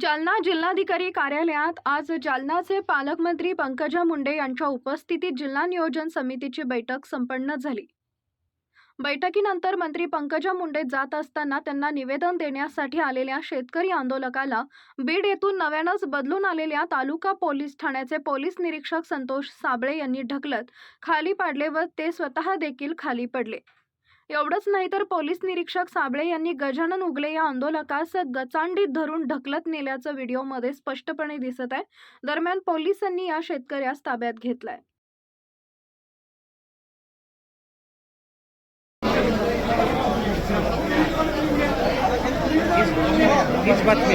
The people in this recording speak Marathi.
जालना जिल्हाधिकारी कार्यालयात आज जालनाचे पालकमंत्री पंकजा मुंडे यांच्या उपस्थितीत जिल्हा नियोजन समितीची बैठक संपन्न झाली. बैठकीनंतर मंत्री पंकजा मुंडे जात असताना त्यांना निवेदन देण्यासाठी आलेल्या शेतकरी आंदोलकाला बीड येथून नव्यानंच बदलून आलेल्या तालुका पोलीस ठाण्याचे पोलीस निरीक्षक संतोष साबळे यांनी ढकलत खाली पाडले व ते स्वतः देखील खाली पडले. एवढंच नाही तर पोलीस निरीक्षक साबळे यांनी गजानन उगले या आंदोलकास गचांडीत धरून ढकलत नेल्याचं व्हिडिओमध्ये स्पष्टपणे दिसत आहे. दरम्यान पोलिसांनी या शेतकऱ्यास ताब्यात घेतलाय. बातमी.